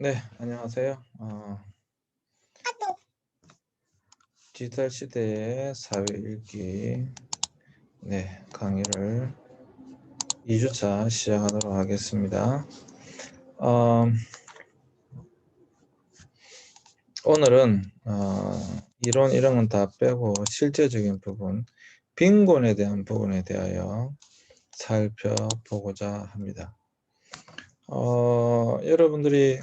네, 안녕하세요. 어, 디지털 시대의 사회 읽기 네, 강의를 2주차 시작하도록 하겠습니다. 어, 오늘은 어, 이론 이런 건 다 빼고 실제적인 부분, 빈곤에 대한 부분에 대하여 살펴보고자 합니다. 어, 여러분들이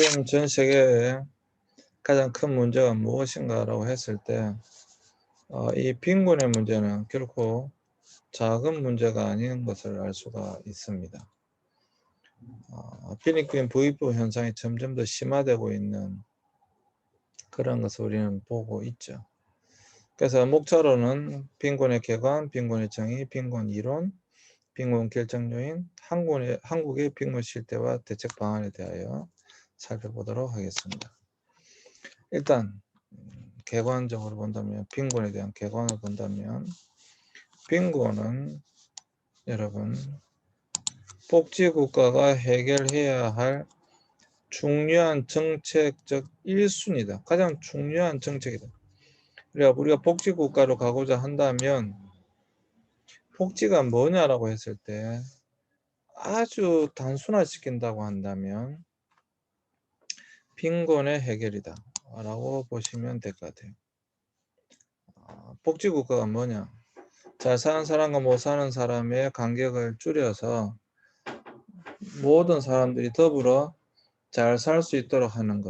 지금 전 세계에 가장 큰 문제가 무엇인가라고 했을 때, 어, 이 빈곤의 문제는 결코 작은 문제가 아닌 것을 알 수가 있습니다. 어, 필리핀 부익부 현상이 점점 더 심화되고 있는 그런 것을 우리는 보고 있죠. 그래서 목차로는 빈곤의 개관, 빈곤의 정의, 빈곤 이론, 빈곤 결정 요인, 한국의, 한국의 빈곤 실태와 대책 방안에 대하여 살펴보도록 하겠습니다. 일단 음, 개관적으로 본다면 빈곤에 대한 개관을 본다면 빈곤은 여러분 복지국가가 해결해야 할 중요한 정책적 1순위다. 가장 중요한 정책이다. 그러니까 우리가 복지국가로 가고자 한다면 복지가 뭐냐라고 했을 때 아주 단순화시킨다고 한다면 빈곤의 해결이다. 라고 보시면 될 것 같아요. 아, 복지국가가 뭐냐? 잘 사는 사람과 못 사는 사람의 간격을 줄여서 모든 사람들이 더불어 잘 살 수 있도록 하는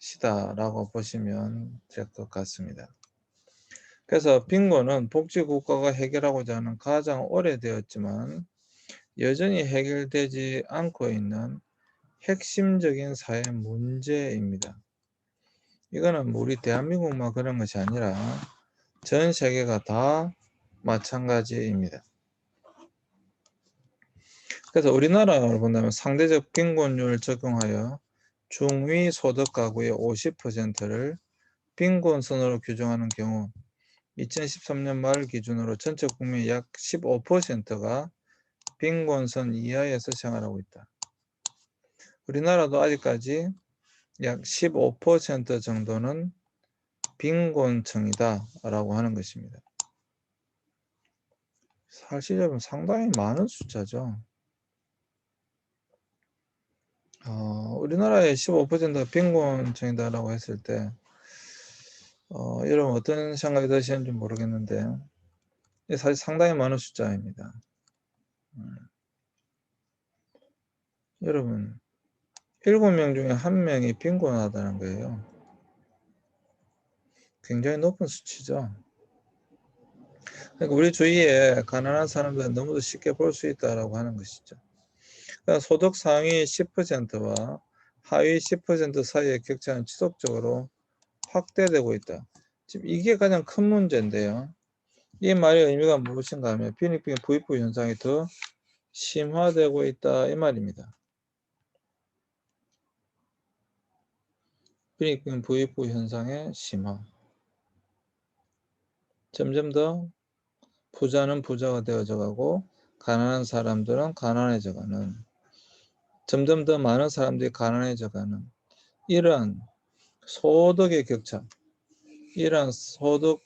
것이다 라고 보시면 될 것 같습니다. 그래서 빈곤은 복지국가가 해결하고자 하는 가장 오래되었지만 여전히 해결되지 않고 있는 핵심적인 사회 문제입니다. 이거는 뭐 우리 대한민국만 그런 것이 아니라 전 세계가 다 마찬가지입니다. 그래서 우리나라를 본다면 상대적 빈곤율 적용하여 중위 소득 가구의 50%를 빈곤선으로 규정하는 경우 2013년 말 기준으로 전체 국민 약 15%가 빈곤선 이하에서 생활하고 있다. 우리나라도 아직까지 약 15% 정도는 빈곤층이다 라고 하는 것입니다. 사실은 상당히 많은 숫자죠. 어, 우리나라의 15%가 빈곤층이다 라고 했을 때 어, 여러분 어떤 생각이 드시는지 모르겠는데 사실 상당히 많은 숫자입니다. 음. 여러분 일곱 명 중에 한 명이 빈곤하다는 거예요. 굉장히 높은 수치죠. 그러니까 우리 주위에 가난한 사람들은 너무도 쉽게 볼 수 있다라고 하는 것이죠. 그러니까 소득 상위 10%와 하위 10% 사이의 격차는 지속적으로 확대되고 있다. 지금 이게 가장 큰 문제인데요. 이 말의 의미가 무엇인가 하면 필리핀 부익부 현상이 더 심화되고 있다 이 말입니다. 필리핀 부익부 현상의 심화. 점점 더 부자는 부자가 되어져 가고 가난한 사람들은 가난해져 가는 점점 더 많은 사람들이 가난해져 가는 이러한 소득의 격차 이러한 소득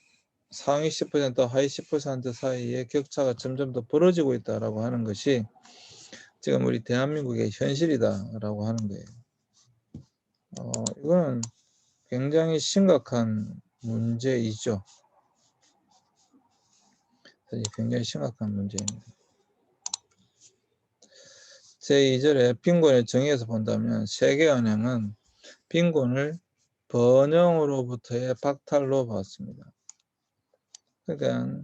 상위 10% 하위 10% 사이의 격차가 점점 더 벌어지고 있다라고 하는 것이 지금 우리 대한민국의 현실이다라고 하는 거예요. 어, 이거는 굉장히 심각한 문제이죠. 굉장히 심각한 문제입니다. 제2절에 빈곤의 정의에서 본다면 세계은행은 빈곤을 번영으로부터의 박탈로 봤습니다. 그러니까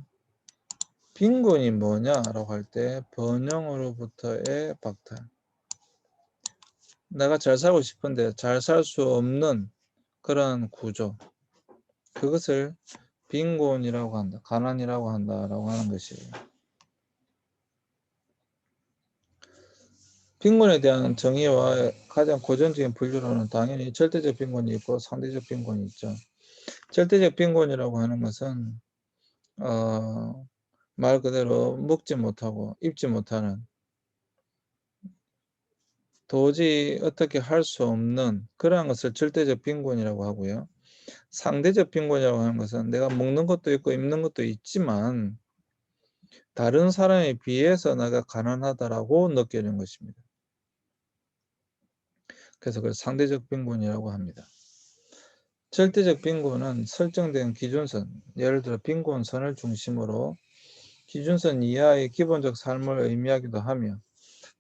빈곤이 뭐냐라고 할 때 번영으로부터의 박탈. 내가 잘 살고 싶은데 잘 살 수 없는 그런 구조. 그것을 빈곤이라고 한다 가난이라고 한다라고 하는 것이에요 빈곤에 대한 정의와 가장 고전적인 분류로는 당연히 절대적 빈곤이 있고 상대적 빈곤이 있죠. 절대적 빈곤이라고 하는 것은 어, 말 그대로 먹지 못하고 입지 못하는 도저히 어떻게 할 수 없는 그러한 것을 절대적 빈곤이라고 하고요. 상대적 빈곤이라고 하는 것은 내가 먹는 것도 있고 입는 것도 있지만 다른 사람에 비해서 내가 가난하다라고 느끼는 것입니다. 그래서 그걸 상대적 빈곤이라고 합니다. 절대적 빈곤은 설정된 기준선, 예를 들어 빈곤선을 중심으로 기준선 이하의 기본적 삶을 의미하기도 하며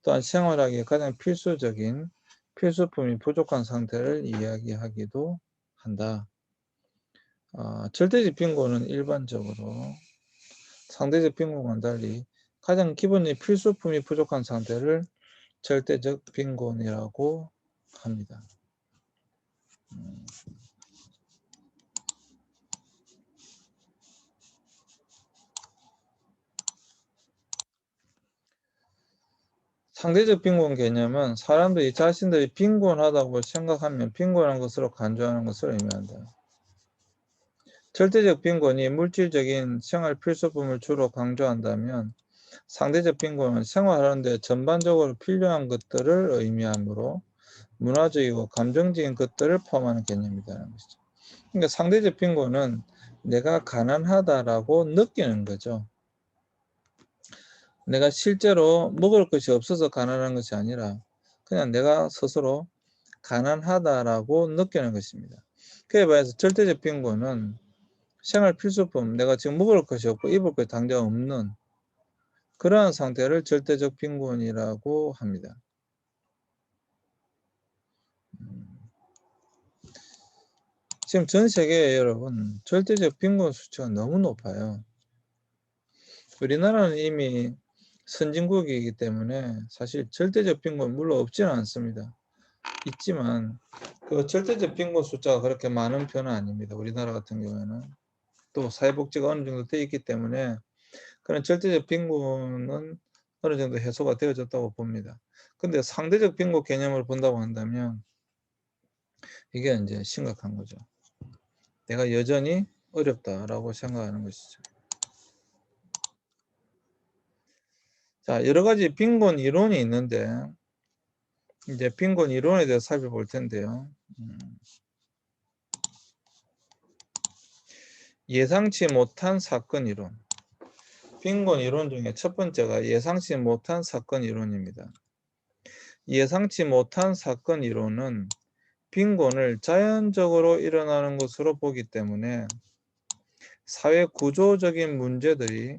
또한 생활하기에 가장 필수적인 필수품이 부족한 상태를 이야기하기도 한다. 어, 절대적 빈곤은 일반적으로 상대적 빈곤과는 달리 가장 기본의 필수품이 부족한 상태를 절대적 빈곤이라고 합니다. 음. 상대적 빈곤 개념은 사람들이 자신들이 빈곤하다고 생각하면 빈곤한 것으로 간주하는 것을 의미한다. 절대적 빈곤이 물질적인 생활 필수품을 주로 강조한다면 상대적 빈곤은 생활하는데 전반적으로 필요한 것들을 의미하므로 문화적이고 감정적인 것들을 포함하는 개념이라는 것이죠. 그러니까 상대적 빈곤은 내가 가난하다라고 느끼는 거죠. 내가 실제로 먹을 것이 없어서 가난한 것이 아니라 그냥 내가 스스로 가난하다라고 느끼는 것입니다. 그에 비해서 절대적 빈곤은 생활 필수품, 내가 지금 먹을 것이 없고 입을 것이 당장 없는 그러한 상태를 절대적 빈곤이라고 합니다. 음. 지금 전 세계에 여러분 절대적 빈곤 수치가 너무 높아요. 우리나라는 이미 선진국이기 때문에 사실 절대적 빈곤 물론 없지는 않습니다. 있지만 그 절대적 빈곤 숫자가 그렇게 많은 편은 아닙니다. 우리나라 같은 경우에는 또 사회복지가 어느 정도 되어 있기 때문에 그런 절대적 빈곤은 어느 정도 해소가 되어졌다고 봅니다. 근데 상대적 빈곤 개념을 본다고 한다면 이게 이제 심각한 거죠. 내가 여전히 어렵다라고 생각하는 것이죠. 자, 여러 가지 빈곤 이론이 있는데, 이제 빈곤 이론에 대해서 살펴볼 텐데요. 음. 예상치 못한 사건 이론. 빈곤 이론 중에 첫 번째가 예상치 못한 사건 이론입니다. 예상치 못한 사건 이론은 빈곤을 자연적으로 일어나는 것으로 보기 때문에 사회 구조적인 문제들이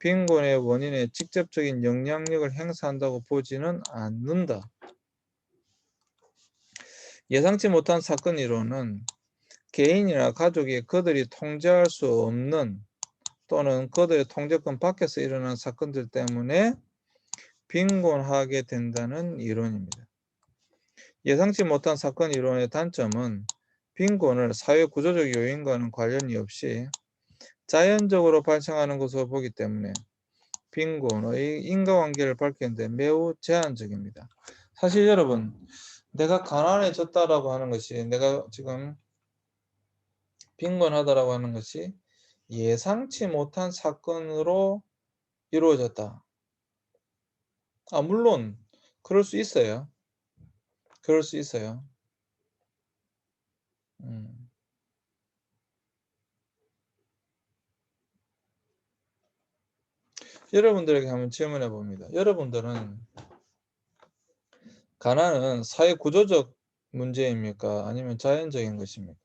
빈곤의 원인에 직접적인 영향력을 행사한다고 보지는 않는다. 예상치 못한 사건 이론은 개인이나 가족이 그들이 통제할 수 없는 또는 그들의 통제권 밖에서 일어난 사건들 때문에 빈곤하게 된다는 이론입니다. 예상치 못한 사건 이론의 단점은 빈곤을 사회 구조적 요인과는 관련이 없이 자연적으로 발생하는 것으로 보기 때문에 빈곤의 인과관계를 밝히는데 매우 제한적입니다. 사실 여러분 내가 가난해졌다라고 하는 것이 내가 지금 빈곤하다라고 하는 것이 예상치 못한 사건으로 이루어졌다. 아 물론 그럴 수 있어요. 그럴 수 있어요. 음. 여러분들에게 한번 질문해 봅니다. 여러분들은 가난은 사회 구조적 문제입니까? 아니면 자연적인 것입니까?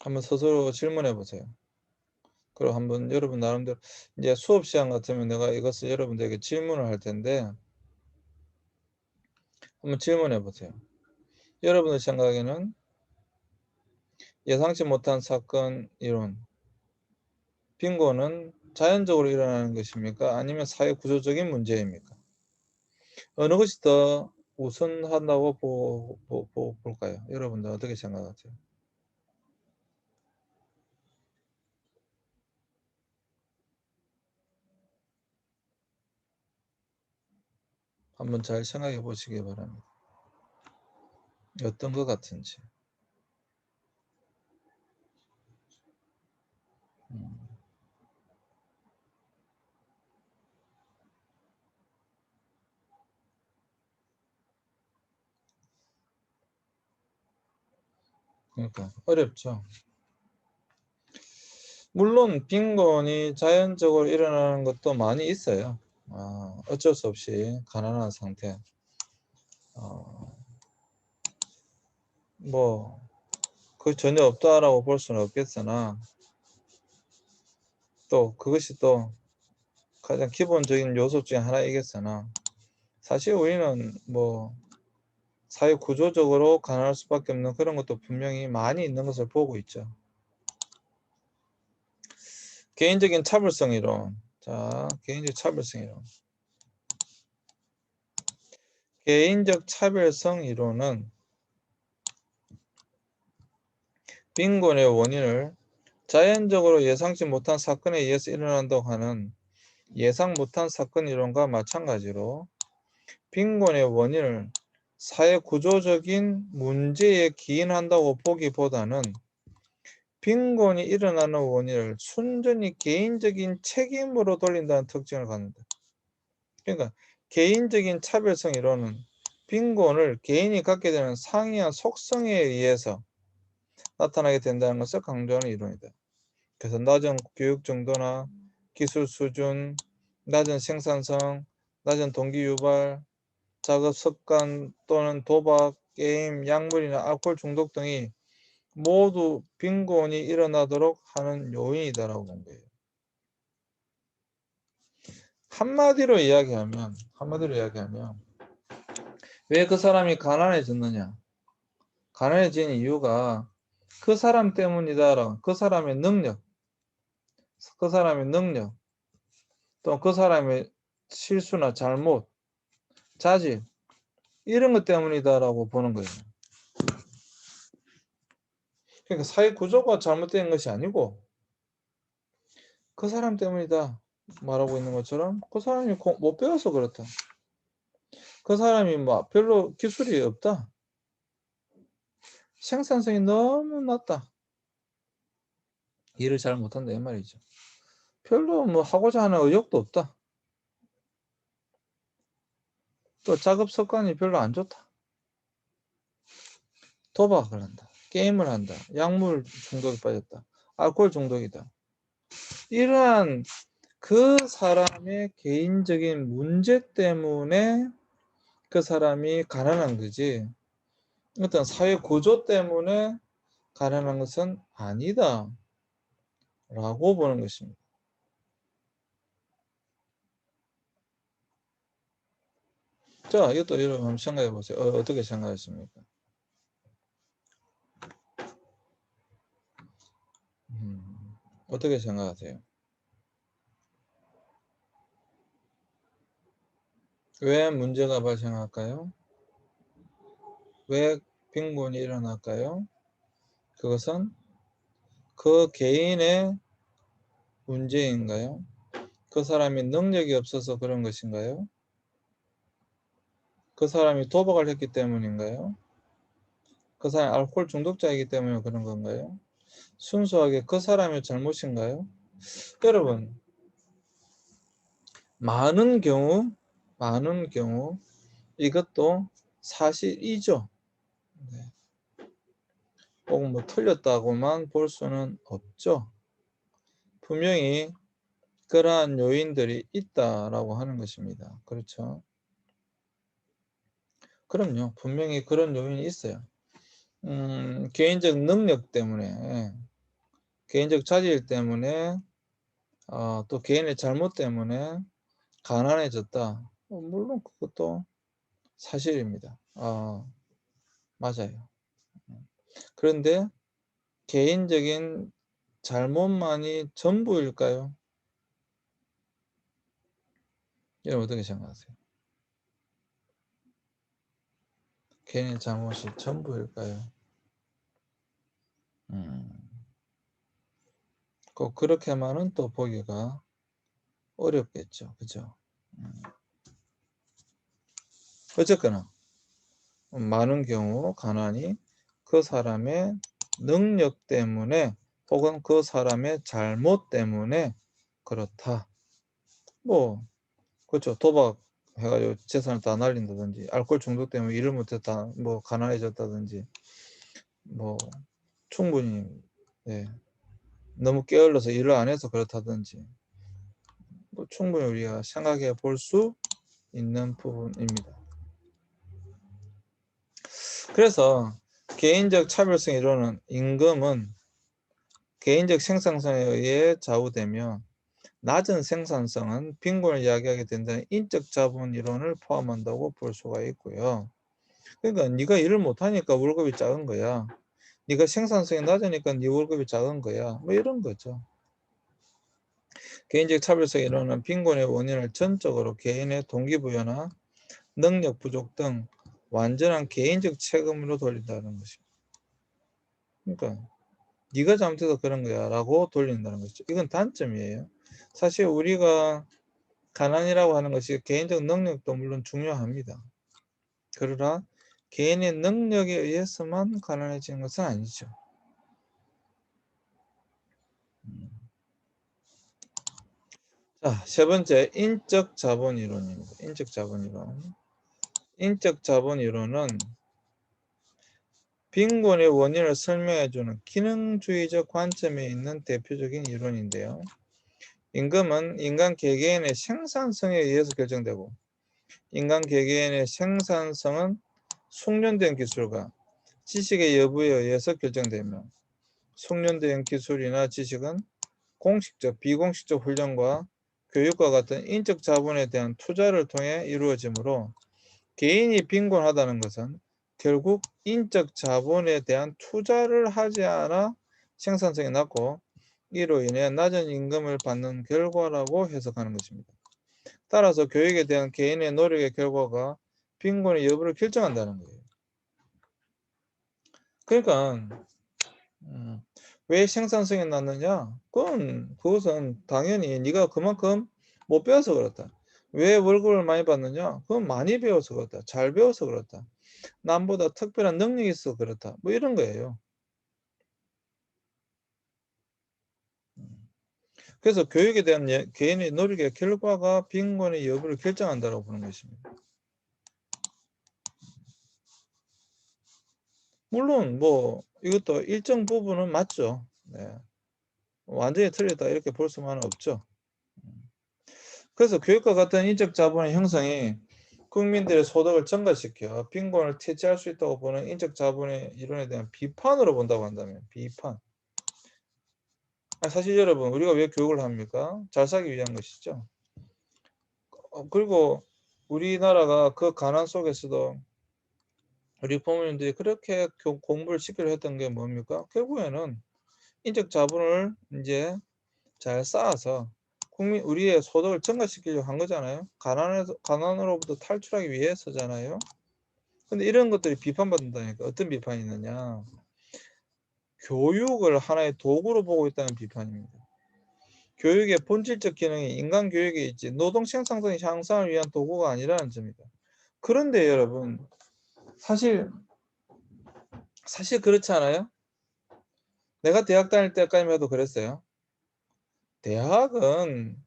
한번 스스로 질문해 보세요. 그리고 한번 여러분 나름대로 이제 수업 시간 같으면 내가 이것을 여러분들에게 질문을 할 텐데 한번 질문해 보세요. 여러분의 생각에는 예상치 못한 사건 이론 빈곤은 자연적으로 일어나는 것입니까? 아니면 사회 구조적인 문제입니까? 어느 것이 더 우선한다고 보, 보, 보, 볼까요? 여러분들 어떻게 생각하세요? 한번 잘 생각해 보시기 바랍니다. 어떤 것 같은지. 음. 그러니까 어렵죠. 물론 빈곤이 자연적으로 일어나는 것도 많이 있어요. 아, 어쩔 수 없이 가난한 상태. 어, 뭐, 그 전혀 없다라고 볼 수는 없겠으나, 또 그것이 또 가장 기본적인 요소 중에 하나이겠으나, 사실 우리는 뭐, 사회 구조적으로 가난할 수밖에 없는 그런 것도 분명히 많이 있는 것을 보고 있죠. 개인적인 차별성 이론. 자, 개인적 차별성 이론. 개인적 차별성 이론은 빈곤의 원인을 자연적으로 예상치 못한 사건에 의해서 일어난다고 하는 예상 못한 사건 이론과 마찬가지로 빈곤의 원인을 사회 구조적인 문제에 기인한다고 보기보다는 빈곤이 일어나는 원인을 순전히 개인적인 책임으로 돌린다는 특징을 갖는다. 그러니까 개인적인 차별성 이론은 빈곤을 개인이 갖게 되는 상이한 속성에 의해서 나타나게 된다는 것을 강조하는 이론이다. 그래서 낮은 교육 정도나 기술 수준, 낮은 생산성, 낮은 동기 유발, 작업 습관 또는 도박, 게임, 약물이나 알코올 중독 등이 모두 빈곤이 일어나도록 하는 요인이다라고 본 거예요. 한마디로 이야기하면 한마디로 이야기하면 왜 그 사람이 가난해졌느냐? 가난해진 이유가 그 사람 때문이다라고 그 사람의 능력, 그 사람의 능력, 또 그 사람의 실수나 잘못, 자질 이런 것 때문이다라고 보는 거예요. 그러니까 사회 구조가 잘못된 것이 아니고 그 사람 때문이다 말하고 있는 것처럼 그 사람이 못 배워서 그렇다. 그 사람이 뭐 별로 기술이 없다. 생산성이 너무 낮다. 일을 잘 못한다 이 말이죠. 별로 뭐 하고자 하는 의욕도 없다. 또 작업 습관이 별로 안 좋다. 도박을 한다. 게임을 한다. 약물 중독에 빠졌다. 알코올 중독이다. 이러한 그 사람의 개인적인 문제 때문에 그 사람이 가난한 거지. 어떤 사회 구조 때문에 가난한 것은 아니다. 라고 보는 것입니다. 자, 이것도 여러분 한번 생각해 보세요. 어, 어떻게 생각하십니까? 음, 어떻게 생각하세요? 왜 문제가 발생할까요? 왜 빈곤이 일어날까요? 그것은 그 개인의 문제인가요? 그 사람이 능력이 없어서 그런 것인가요? 그 사람이 도박을 했기 때문인가요? 그 사람이 알코올 중독자이기 때문에 그런 건가요? 순수하게 그 사람의 잘못인가요? 여러분, 많은 경우, 많은 경우 이것도 사실이죠. 네. 혹은 뭐 틀렸다고만 볼 수는 없죠. 분명히 그러한 요인들이 있다라고 하는 것입니다. 그렇죠? 그럼요. 분명히 그런 요인이 있어요. 음, 개인적 능력 때문에, 개인적 자질 때문에, 어, 또 개인의 잘못 때문에 가난해졌다. 어, 물론 그것도 사실입니다. 어, 맞아요. 그런데 개인적인 잘못만이 전부일까요? 여러분 어떻게 생각하세요? 개인의 잘못이 전부일까요? 음, 꼭 그렇게만은 또 보기가 어렵겠죠. 그죠? 음. 어쨌거나 많은 경우 가난이 그 사람의 능력 때문에 혹은 그 사람의 잘못 때문에 그렇다. 뭐 그렇죠. 도박 해가지고 재산을 다 날린다든지 알코올 중독 때문에 일을 못했다 뭐 가난해졌다든지 뭐 충분히 네. 너무 게을러서 일을 안 해서 그렇다든지 뭐 충분히 우리가 생각해 볼 수 있는 부분입니다. 그래서 개인적 차별성 이론은 임금은 개인적 생산성에 의해 좌우되며 낮은 생산성은 빈곤을 이야기하게 된다는 인적 자본 이론을 포함한다고 볼 수가 있고요. 그러니까 네가 일을 못하니까 월급이 작은 거야. 네가 생산성이 낮으니까 네 월급이 작은 거야. 뭐 이런 거죠. 개인적 차별성 이론은 빈곤의 원인을 전적으로 개인의 동기부여나 능력 부족 등 완전한 개인적 책임으로 돌린다는 것입니다. 그러니까 네가 잘못해서 그런 거야 라고 돌린다는 것이죠. 이건 단점이에요. 사실 우리가 가난이라고 하는 것이 개인적 능력도 물론 중요합니다. 그러나 개인의 능력에 의해서만 가난해지는 것은 아니죠. 음. 자, 세 번째 인적 자본 이론입니다. 인적 자본 이론. 인적 자본 이론은 빈곤의 원인을 설명해 주는 기능주의적 관점에 있는 대표적인 이론인데요. 임금은 인간 개개인의 생산성에 의해서 결정되고 인간 개개인의 생산성은 숙련된 기술과 지식의 여부에 의해서 결정되며 숙련된 기술이나 지식은 공식적, 비공식적 훈련과 교육과 같은 인적 자본에 대한 투자를 통해 이루어지므로 개인이 빈곤하다는 것은 결국 인적 자본에 대한 투자를 하지 않아 생산성이 낮고 이로 인해 낮은 임금을 받는 결과라고 해석하는 것입니다. 따라서 교육에 대한 개인의 노력의 결과가 빈곤의 여부를 결정한다는 거예요. 그러니까 음, 왜 생산성이 낮느냐? 그건 그것은 당연히 네가 그만큼 못 배워서 그렇다. 왜 월급을 많이 받느냐? 그건 많이 배워서 그렇다. 잘 배워서 그렇다. 남보다 특별한 능력이 있어 그렇다. 뭐 이런 거예요. 그래서 교육에 대한 예, 개인의 노력의 결과가 빈곤의 여부를 결정한다고 보는 것입니다. 물론 뭐 이것도 일정 부분은 맞죠. 네. 완전히 틀렸다 이렇게 볼 수만은 없죠. 그래서 교육과 같은 인적 자본의 형성이 국민들의 소득을 증가시켜 빈곤을 퇴치할 수 있다고 보는 인적 자본의 이론에 대한 비판으로 본다고 한다면 비판. 사실 여러분 우리가 왜 교육을 합니까? 잘 살기 위한 것이죠. 어, 그리고 우리나라가 그 가난 속에서도 우리 부모님들이 그렇게 공부를 시키려 했던 게 뭡니까? 결국에는 인적 자본을 이제 잘 쌓아서 국민 우리의 소득을 증가시키려고 한 거잖아요. 가난에서 가난으로부터 탈출하기 위해서잖아요. 근데 이런 것들이 비판받는다니까 어떤 비판이 있느냐? 교육을 하나의 도구로 보고 있다는 비판입니다. 교육의 본질적 기능이 인간 교육에 있지 노동 생산성 향상을 위한 도구가 아니라는 점이다. 그런데 여러분 사실 사실 그렇지 않아요? 내가 대학 다닐 때까지만 해도 그랬어요. 대학은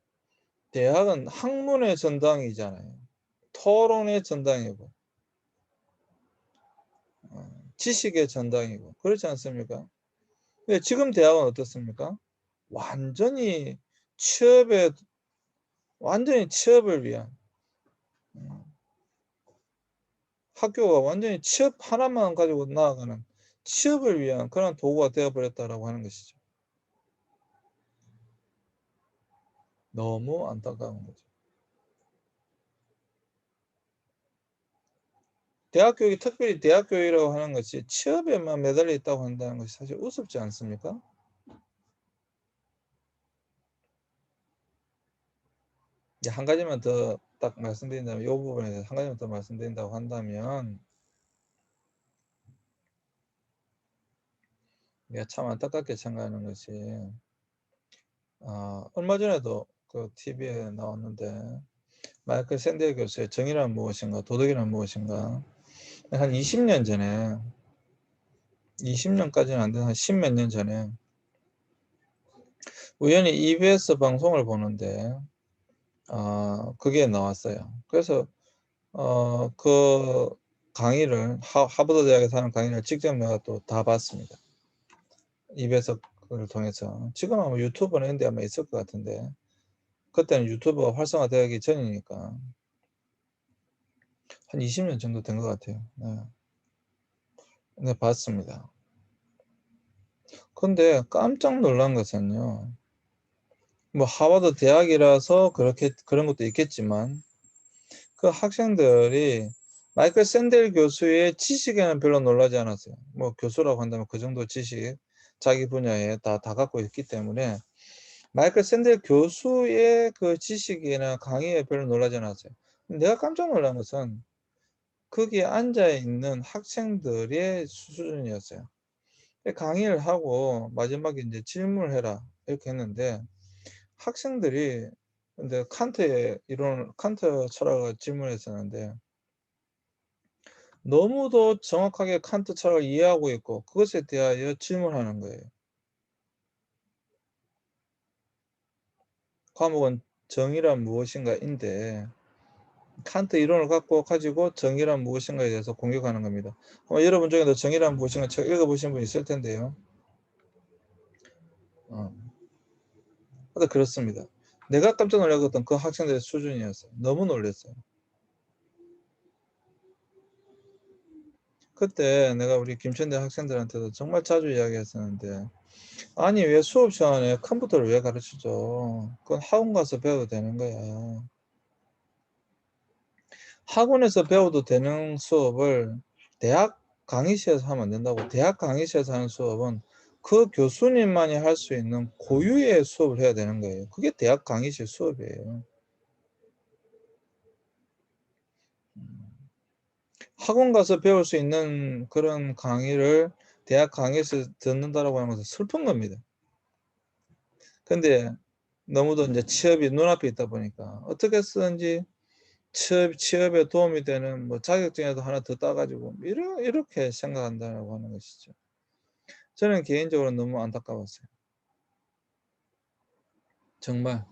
대학은 학문의 전당이잖아요. 토론의 전당이고 어, 지식의 전당이고 그렇지 않습니까? 근데 지금 대학은 어떻습니까? 완전히 취업에 완전히 취업을 위한 음, 학교가 완전히 취업 하나만 가지고 나아가는 취업을 위한 그런 도구가 되어버렸다라고 하는 것이죠. 너무 안타까운 거죠. 대학교육이 특별히 대학교육이라고 하는 것이 취업에만 매달려 있다고 한다는 것이 사실 우습지 않습니까? 한 가지만 더 딱 말씀드린다면 이 부분에 대해서 한 가지만 더 말씀드린다고 한다면 내가 참 안타깝게 생각하는 것이 어, 얼마 전에도 그 TV에 나왔는데 마이클 샌델 교수의 정의란 무엇인가 도덕이란 무엇인가 한 20년 전에 20년까지는 안 되는 한 10 몇 년 전에 우연히 EBS 방송을 보는데 어, 그게 나왔어요. 그래서 어, 그 강의를 하, 버드 대학에서 하는 강의를 직접 내가 또 다 봤습니다. 2배속을 통해서 지금 아마 유튜브는 인데 아마 있을 것 같은데 그때는 유튜브가 활성화되기 전이니까 한 20년 정도 된 것 같아요. 네. 네, 봤습니다. 근데 깜짝 놀란 것은요. 뭐 하버드 대학이라서 그렇게 그런 것도 있겠지만 그 학생들이 마이클 샌델 교수의 지식에는 별로 놀라지 않았어요. 뭐 교수라고 한다면 그 정도 지식 자기 분야에 다, 다 갖고 있기 때문에 마이클 샌델 교수의 그 지식이나 강의에 별로 놀라지 않았어요. 내가 깜짝 놀란 것은 거기에 앉아 있는 학생들의 수준이었어요. 강의를 하고 마지막에 이제 질문을 해라 이렇게 했는데 학생들이 근데 칸트의 이론 칸트 철학을 질문했었는데 너무도 정확하게 칸트 철학을 이해하고 있고 그것에 대하여 질문하는 거예요. 과목은 정의란 무엇인가인데 칸트 이론을 갖고 가지고 정의란 무엇인가에 대해서 공격하는 겁니다. 아마 여러분 중에도 정의란 무엇인가 책 읽어보신 분 있을 텐데요. 어. 그렇습니다. 내가 깜짝 놀랐던 그 학생들의 수준이었어요. 너무 놀랐어요. 그때 내가 우리 김천대 학생들한테도 정말 자주 이야기했었는데 아니 왜 수업 시간에 컴퓨터를 왜 가르치죠? 그건 학원 가서 배워도 되는 거야. 학원에서 배워도 되는 수업을 대학 강의실에서 하면 안 된다고. 대학 강의실에서 하는 수업은 그 교수님만이 할 수 있는 고유의 수업을 해야 되는 거예요. 그게 대학 강의실 수업이에요. 학원 가서 배울 수 있는 그런 강의를 대학 강의에서 듣는다라고 것은 슬픈 겁니다. 근데 너무도 이제 취업이 눈앞에 있다 보니까 어떻게 쓰든지 취업, 취업에 도움이 되는 뭐 자격증이라도 하나 더 따가지고 이렇게 생각한다고 하는 것이죠. 저는 개인적으로 너무 안타까웠어요. 정말.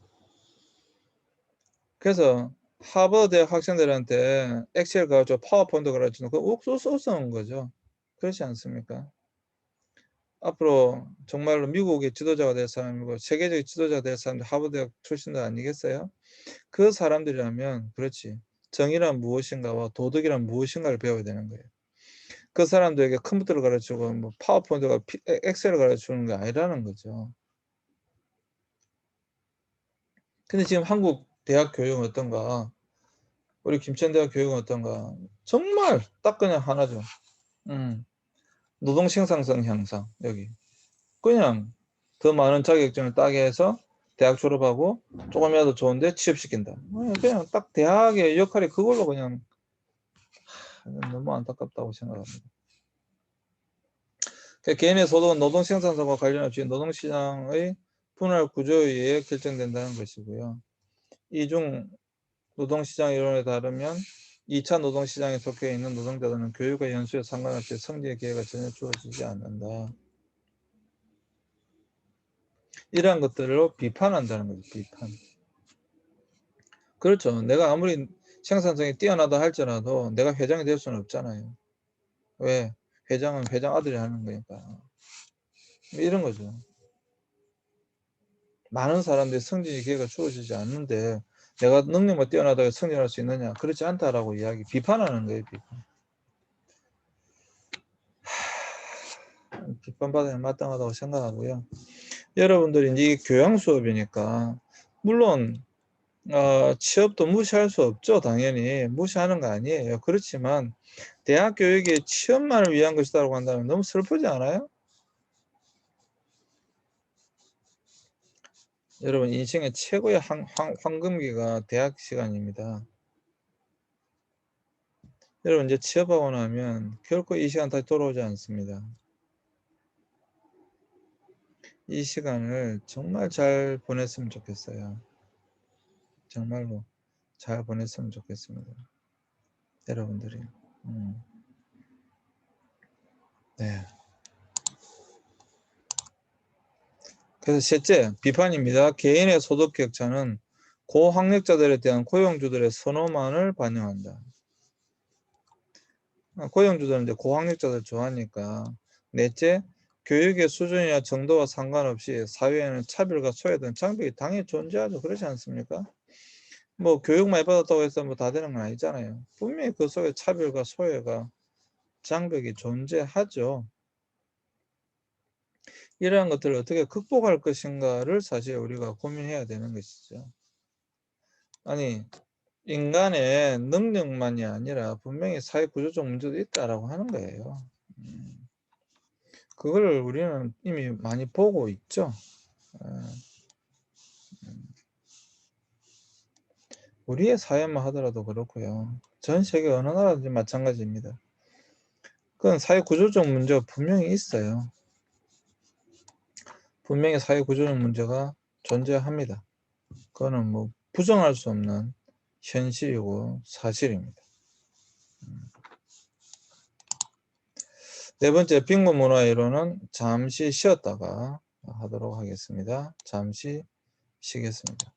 그래서 하버드 학생들한테 엑셀 가르쳐 파워포인트 가르치는 그 옥소스 쓰는 거죠. 그렇지 않습니까? 앞으로 정말로 미국의 지도자가 될 사람이고 세계적인 지도자가 될 사람들 하버드 대학 출신들 아니겠어요? 그 사람들이라면 그렇지 정의란 무엇인가와 도덕이란 무엇인가를 배워야 되는 거예요. 그 사람들에게 컴퓨터를 가르치고 뭐 파워포인트가 엑셀을 가르치는 게 아니라는 거죠. 근데 지금 한국 대학 교육은 어떤가? 우리 김천 대학 교육은 어떤가? 정말 딱 그냥 하나죠. 음. 노동 생산성 향상 여기 그냥 더 많은 자격증을 따게 해서 대학 졸업하고 조금이라도 좋은데 취업시킨다. 그냥 딱 대학의 역할이 그걸로 그냥 너무 안타깝다고 생각합니다. 그러니까 개인의 소득은 노동 생산성과 관련 없이 노동시장의 분할 구조에 의해 결정된다는 것이고요. 이중 노동시장 이론에 따르면 2차 노동시장에 속해 있는 노동자들은 교육과 연수에 상관없이 성장의 기회가 전혀 주어지지 않는다. 이러한 것들로 비판한다는 거죠. 비판. 그렇죠. 내가 아무리 생산성이 뛰어나다 할지라도 내가 회장이 될 수는 없잖아요. 왜? 회장은 회장 아들이 하는 거니까. 뭐 이런 거죠. 많은 사람들이 성진의 기회가 주어지지 않는데 내가 능력만 뛰어나다고 성장할 수 있느냐? 그렇지 않다라고 이야기, 비판하는 거예요, 비판. 비판받아야 마땅하다고 생각하고요. 여러분들이 이제 교양 수업이니까 물론 어, 취업도 무시할 수 없죠. 당연히 무시하는 거 아니에요. 그렇지만 대학 교육이 취업만을 위한 것이다라고 한다면 너무 슬프지 않아요? 여러분 인생의 최고의 황, 황, 황 금기가 대학 시간입니다. 여러분 이제 취업하고 나면 결코 이 시간 다시 돌아오지 않습니다. 이 시간을 정말 잘 보냈으면 좋겠어요. 정말로 잘 보냈으면 좋겠습니다. 여러분들이. 음. 네. 그래서 셋째, 비판입니다. 개인의 소득 격차는 고학력자들에 대한 고용주들의 선호만을 반영한다. 고용주들은 이제 고학력자들 좋아하니까 넷째, 교육의 수준이나 정도와 상관없이 사회에는 차별과 소외 등 장벽이 당연히 존재하죠. 그렇지 않습니까? 뭐 교육 많이 받았다고 해서 뭐 다 되는 건 아니잖아요. 분명히 그 속에 차별과 소외가 장벽이 존재하죠. 이러한 것들을 어떻게 극복할 것인가를 사실 우리가 고민해야 되는 것이죠. 아니 인간의 능력만이 아니라 분명히 사회 구조적 문제도 있다라고 하는 거예요. 음. 그걸 우리는 이미 많이 보고 있죠. 예. 음. 우리의 사회만 하더라도 그렇고요. 전 세계 어느 나라든지 마찬가지입니다. 그건 사회 구조적 문제가 분명히 있어요. 분명히 사회 구조적 문제가 존재합니다. 그거는 뭐 부정할 수 없는 현실이고 사실입니다. 음. 네 번째 빈곤 문화 이론은 잠시 쉬었다가 하도록 하겠습니다. 잠시 쉬겠습니다.